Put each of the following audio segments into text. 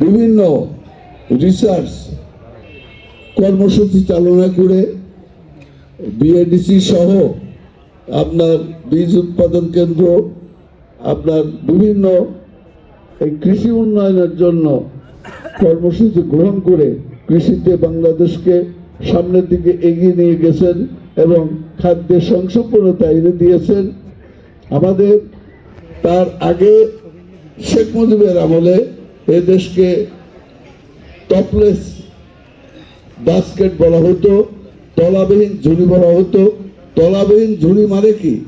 বিভিন্ন রিসার্চ কর্মসূচি চালনা করে বিএডিসি সহ আপনার বীজ উৎপাদন কেন্দ্র, আপনার বিভিন্ন এই কৃষি উন্নয়নের জন্য কর্মসূচি গ্রহণ করে কৃষিতে বাংলাদেশকে সামনের দিকে এগিয়ে নিয়ে গেছেন এবং খাদ্যের সংসম্পন্নতা এনে দিয়েছেন। আমাদের তার আগে শেখ মুজিবের আমলে এ দেশকে টপলেস বাস্কেট বলা হতো, তলাবিহীন ঝুড়ি বলা হতো। তলাবিহীন ঝুড়ি মানে কি?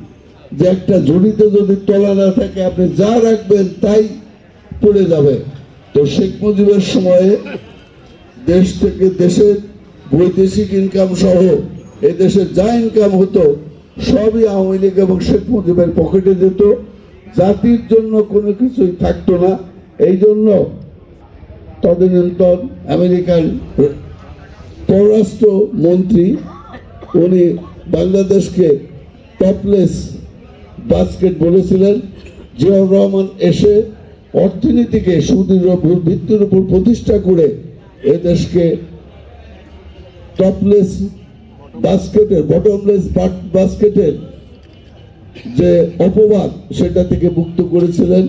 যে একটা ঝুড়িতে যদি তলা না থাকে, আপনি যা রাখবেন তাই পড়ে যাবে। তো শেখ মুজিবের সময়ে দেশ থেকে দেশের বৈদেশিক ইনকাম সহ এ দেশে যা ইনকাম হতো, সবই আওয়ামী লীগ এবং শেখ মুজিবের পকেটে যেত। জাতির জন্য কোনো কিছুই থাকতো না। এই জন্য তদানীন্তন আমেরিকান পররাষ্ট্র মন্ত্রী উনি বাংলাদেশকে টপলেস বাস্কেট বলেছিলেন, জিয়াউর রহমান এসে অর্থনীতিকে সুদৃঢ় ভিত্তির উপর প্রতিষ্ঠা করে এ দেশকে টপলেস বাস্কেটের বটমলেস বাস্কেটের যে অপবাদ, সেটা থেকে মুক্ত করেছিলেন।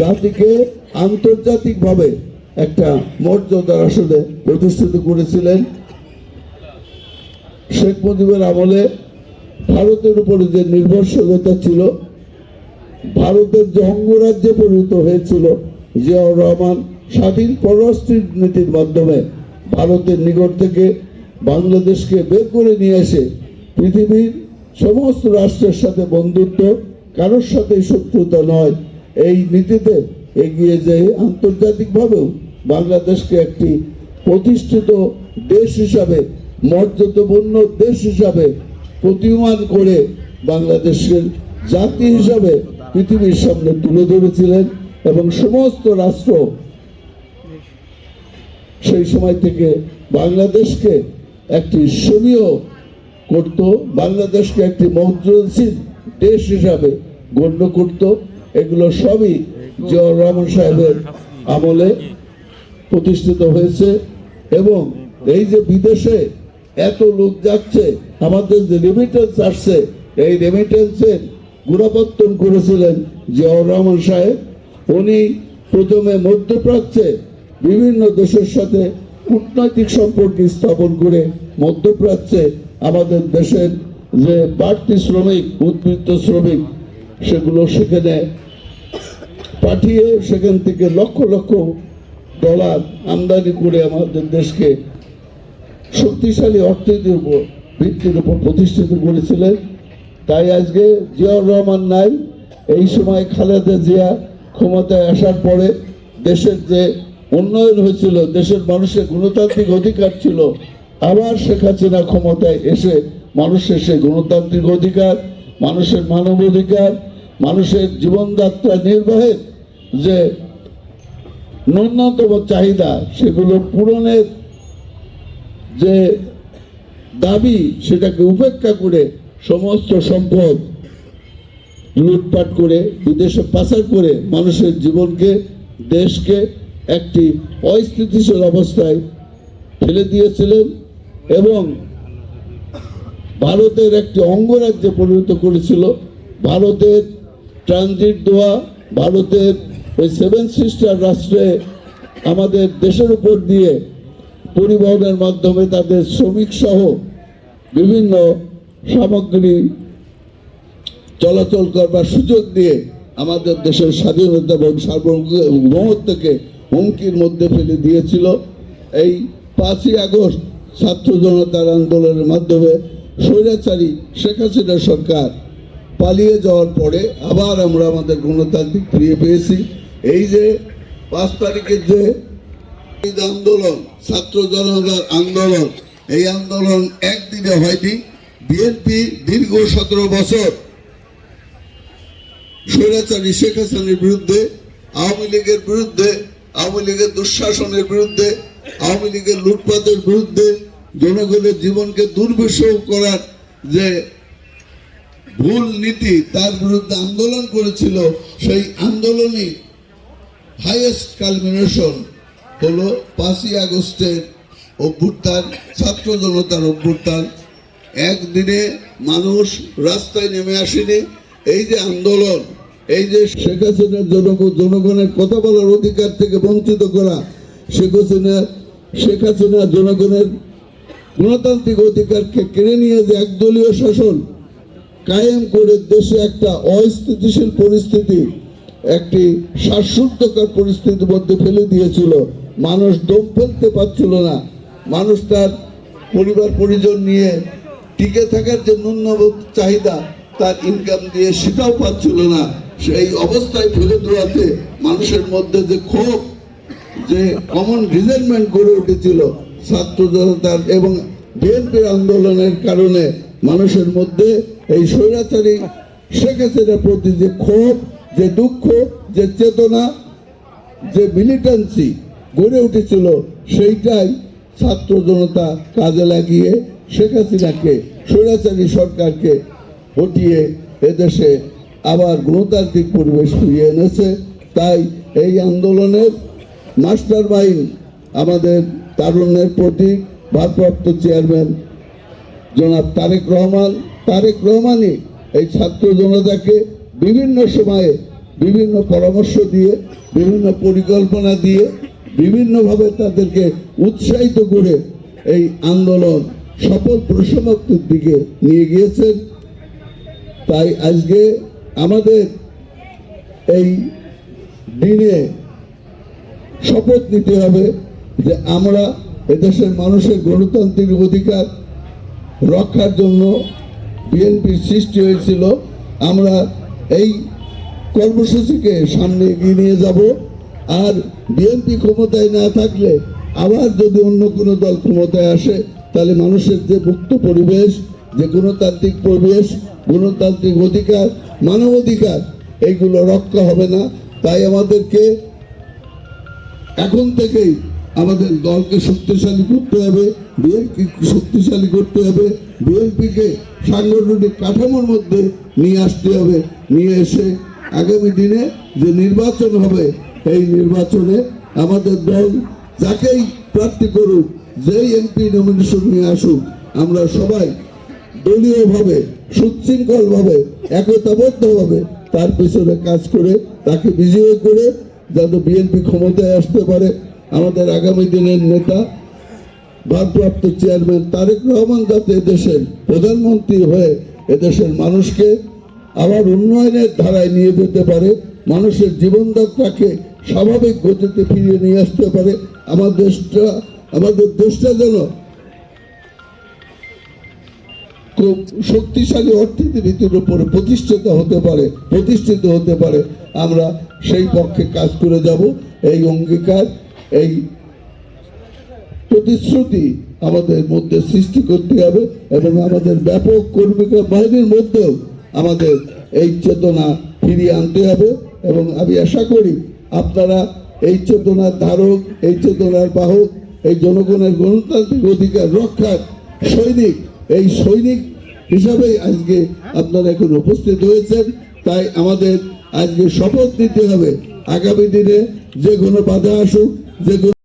জাতিকে আন্তর্জাতিকভাবে একটা মর্যাদার আসলে প্রতিষ্ঠিত করেছিলেন। শেখ মুজিবের আমলে ভারতের উপরে যে নির্ভরশীলতা ছিল, ভারতের যে অঙ্গরাজ্যে পরিণত হয়েছিল, জিয়াউর রহমান স্বাধীন পররাষ্ট্র নীতির মাধ্যমে ভারতের নিকট থেকে বাংলাদেশকে বের করে নিয়ে এসে পৃথিবীর সমস্ত রাষ্ট্রের সাথে বন্ধুত্ব, কারোর সাথে শত্রুতা নয়, এই নীতিতে এগিয়ে যেয়ে আন্তর্জাতিকভাবেও বাংলাদেশকে একটি প্রতিষ্ঠিত দেশ হিসাবে, মর্যাদাপূর্ণ দেশ হিসাবে প্রতিমান করে বাংলাদেশের জাতি হিসাবে পৃথিবীর সামনে তুলে ধরেছিলেন এবং সমস্ত রাষ্ট্র সেই সময় থেকে বাংলাদেশকে একটি সমীয় করত, বাংলাদেশকে একটি মৌদ্রশীল দেশ হিসাবে গণ্য করত। এগুলো সবই জিয়াউর রহমান সাহেবের আমলে প্রতিষ্ঠিত হয়েছে এবং এই যে বিদেশে এত লোক যাচ্ছে, আমাদের যে রেমিটেন্স আসছে, এই রেমিটেন্সের গুণাপত্তন করেছিলেন জিয়াউর রহমান সাহেব। উনি প্রথমে মধ্যপ্রাচ্যে বিভিন্ন দেশের সাথে কূটনৈতিক সম্পর্ক স্থাপন করে মধ্যপ্রাচ্যে আমাদের দেশের যে বাড়তি শ্রমিক, উদ্বৃত্ত শ্রমিক, সেগুলো সেখানে পাঠিয়ে সেখান থেকে লক্ষ লক্ষ ডলার আমদানি করে আমাদের দেশকে শক্তিশালী অর্থনীতির উপর, ভিত্তির উপর প্রতিষ্ঠিত করেছিলেন। তাই আজকে জিয়াউর রহমান নাই, এই সময় খালেদা জিয়া ক্ষমতায় আসার পরে দেশের যে উন্নয়ন হয়েছিল, দেশের মানুষের গণতান্ত্রিক অধিকার ছিল, আবার শেখ হাসিনা ক্ষমতায় এসে মানুষের সেই গণতান্ত্রিক অধিকার, মানুষের মানব অধিকার মানুষের জীবনযাত্রা নির্বাহের যে ন্যূনতম চাহিদা সেগুলো পূরণের যে দাবি সেটাকে উপেক্ষা করে সমস্ত সম্পদ লুটপাট করে বিদেশে পাচার করে মানুষের জীবনকে, দেশকে একটি অস্থিতিশীল অবস্থায় ফেলে দিয়েছিলেন এবং ভারতের একটি অঙ্গরাজ্যে পরিণত করেছিল। ভারতের ট্রানজিট দেওয়া ভারতের ওই সেভেন সিস্টার রাষ্ট্রে আমাদের দেশের উপর দিয়ে পরিবহনের মাধ্যমে তাদের শ্রমিক সহ বিভিন্ন সামগ্রী চলাচল করবার সুযোগ দিয়ে আমাদের দেশের স্বাধীনতা এবং সার্বভৌমত্বকে হুমকির মধ্যে ফেলে দিয়েছিল। এই পাঁচই আগস্ট ছাত্র জনতার আন্দোলনের মাধ্যমে স্বৈরাচারী শেখ হাসিনা সরকার পালিয়ে যাওয়ার পরে আবার আমরা আমাদের গণতান্ত্রিক ফিরিয়ে পেয়েছি। এই যে পাঁচ তারিখের যে আন্দোলন, ছাত্র জনতার আন্দোলন, এই আন্দোলন একদিনে হয়নি, বিএনপি দীর্ঘ সতেরো বছর স্বৈরাচারী শেখ হাসিনার বিরুদ্ধে, আওয়ামী লীগের বিরুদ্ধে, আওয়ামী লীগের দুঃশাসনের বিরুদ্ধে, আওয়ামী লীগের লুটপাতের বিরুদ্ধে জনগণের জীবনকে দুর্বিষহ করার যে ভুল নীতি, তার বিরুদ্ধে আন্দোলন করেছিল, সেই আন্দোলনই হাইয়েস্ট কালমিনেশন হলো পাঁচই আগস্টের অভ্যুত্থান, ছাত্র জনতার অভ্যুত্থান। একদিনে মানুষ রাস্তায় নেমে আসেনি। এই যে আন্দোলন, এই যে শেখ হাসিনার জনগণ জনগণের কথা বলার অধিকার থেকে বঞ্চিত করা শেখ হাসিনা শেখ হাসিনা জনগণের গণতান্ত্রিক অধিকারকে কেড়ে নিয়ে যে একদলীয় শাসন কায়েম করে দেশে একটা অস্থিতিশীল পরিস্থিতি একটি শ্বাসরুদ্ধকর পরিস্থিতির মধ্যে ফেলে দিয়েছিল। মানুষ দম ফেলতে পারছিল না। মানুষ তার পরিবার, পরিজন নিয়ে টিকে থাকার যে ন্যূনতম চাহিদা, তার ইনকাম দিয়ে সেটাও পাচ্ছিল না। সেই অবস্থায় ফেলে দেওয়াতে মানুষের মধ্যে যে ক্ষোভ, যে কমন রিজেন্টমেন্ট গড়ে উঠেছিল, ছাত্র জনতার এবং বিএনপির আন্দোলনের কারণে মানুষের মধ্যে এই স্বৈরাচারী শেখ হাসিনার প্রতি যে ক্ষোভ যে দুঃখ, যে চেতনা, যে মিলিটেন্সি গড়ে উঠেছিল, সেইটাই ছাত্র জনতা কাজে লাগিয়ে শেখ হাসিনাকে, স্বৈরাচারী সরকারকে হটিয়ে এদেশে আবার গণতান্ত্রিক পরিবেশ ফিরিয়ে এনেছে। তাই এই আন্দোলনের মাস্টার মাইন্ড আমাদের তারুণ্যের প্রতীক, ভারপ্রাপ্ত চেয়ারম্যান জনাব তারেক রহমান। তারেক রহমানই এই ছাত্র জনতাকে বিভিন্ন সময়ে বিভিন্ন পরামর্শ দিয়ে, বিভিন্ন পরিকল্পনা দিয়ে, বিভিন্নভাবে তাদেরকে উৎসাহিত করে এই আন্দোলন সফল প্রসমাপ্তির দিকে নিয়ে গিয়েছেন। তাই আজকে আমাদের এই দিনে শপথ নিতে হবে যে আমরা এদেশের মানুষের গণতান্ত্রিক অধিকার রক্ষার জন্য বিএনপির সৃষ্টি হয়েছিল। আমরা এই কর্মসূচিকে সামনে এগিয়ে নিয়ে যাব। আর বিএনপি ক্ষমতায় না থাকলে আবার যদি অন্য কোনো দল ক্ষমতায় আসে, তাহলে মানুষের যে মুক্ত পরিবেশ, যে গণতান্ত্রিক পরিবেশ, গণতান্ত্রিক অধিকার মানব অধিকার এইগুলো রক্ষা হবে না। তাই আমাদেরকে এখন থেকেই আমাদের দলকে শক্তিশালী করতে হবে বিএনপি শক্তিশালী করতে হবে বিএনপিকে সাংগঠনিক কাঠামোর মধ্যে নিয়ে আসতে হবে, নিয়ে এসে আগামী দিনে যে নির্বাচন হবে, এই নির্বাচনে আমাদের দল যাকেই প্রার্থী করুক, যেই এমপি নমিনেশন নিয়ে আসুক, আমরা সবাই দলীয়ভাবে, সুশৃঙ্খলভাবে, একতাবদ্ধভাবে তার পেছনে কাজ করে, তাকে বিজয় করে যাতে বিএনপি ক্ষমতায় আসতে পারে। আমাদের আগামী দিনের নেতা, ভারপ্রাপ্ত চেয়ারম্যান তারেক রহমান যাতে দেশের প্রধানমন্ত্রী হয়ে এদেশের মানুষকে আবার উন্নয়নের ধারায় নিয়ে যেতে পারে, মানুষের জীবনযাত্রাকে স্বাভাবিক গতিতে ফিরিয়ে নিয়ে আসতে পারে। আমার দেশটা, আমাদের দেশটা যেন খুব শক্তিশালী অর্থনীতির উপরে প্রতিষ্ঠিত হতে পারে, প্রতিষ্ঠিত হতে পারে। আমরা সেই পক্ষে কাজ করে যাব। এই অঙ্গীকার, এই প্রতিশ্রুতি আমাদের মধ্যে সৃষ্টি করতে হবে এবং আমাদের ব্যাপক কর্মী বাহিনীর মধ্যেও আমাদের এই চেতনা ফিরিয়ে আনতে হবে এবং আমি আশা করি আপনারা এই চেতনার ধারক, এই চেতনার বাহক, এই জনগণের গণতান্ত্রিক অধিকার রক্ষার সৈনিক, এই সৈনিক হিসাবেই আজকে আপনারা এখন উপস্থিত হয়েছেন। তাই আমাদের আজকে শপথ নিতে হবে। আগামী দিনে যে কোনো বাধা আসুক, যে কোনো